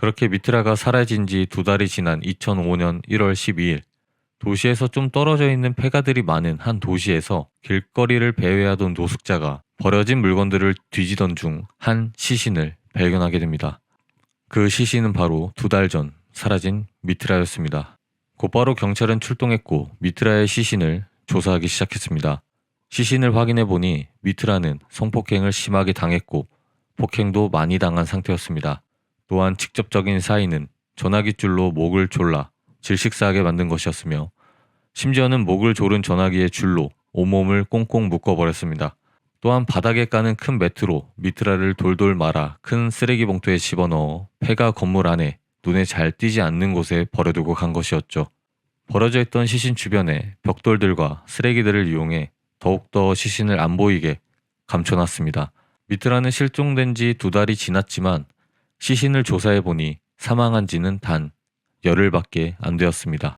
그렇게 미트라가 사라진 지 두 달이 지난 2005년 1월 12일 도시에서 좀 떨어져 있는 폐가들이 많은 한 도시에서 길거리를 배회하던 노숙자가 버려진 물건들을 뒤지던 중 한 시신을 발견하게 됩니다. 그 시신은 바로 두 달 전 사라진 미트라였습니다. 곧바로 경찰은 출동했고 미트라의 시신을 조사하기 시작했습니다. 시신을 확인해 보니 미트라는 성폭행을 심하게 당했고 폭행도 많이 당한 상태였습니다. 또한 직접적인 사인은 전화기줄로 목을 졸라 질식사하게 만든 것이었으며 심지어는 목을 조른 전화기의 줄로 온몸을 꽁꽁 묶어버렸습니다. 또한 바닥에 까는 큰 매트로 미트라를 돌돌 말아 큰 쓰레기 봉투에 집어넣어 폐가 건물 안에 눈에 잘 띄지 않는 곳에 버려두고 간 것이었죠. 버려져 있던 시신 주변에 벽돌들과 쓰레기들을 이용해 더욱더 시신을 안 보이게 감춰놨습니다. 미트라는 실종된 지 두 달이 지났지만 시신을 조사해 보니 사망한 지는 단 열흘밖에 안 되었습니다.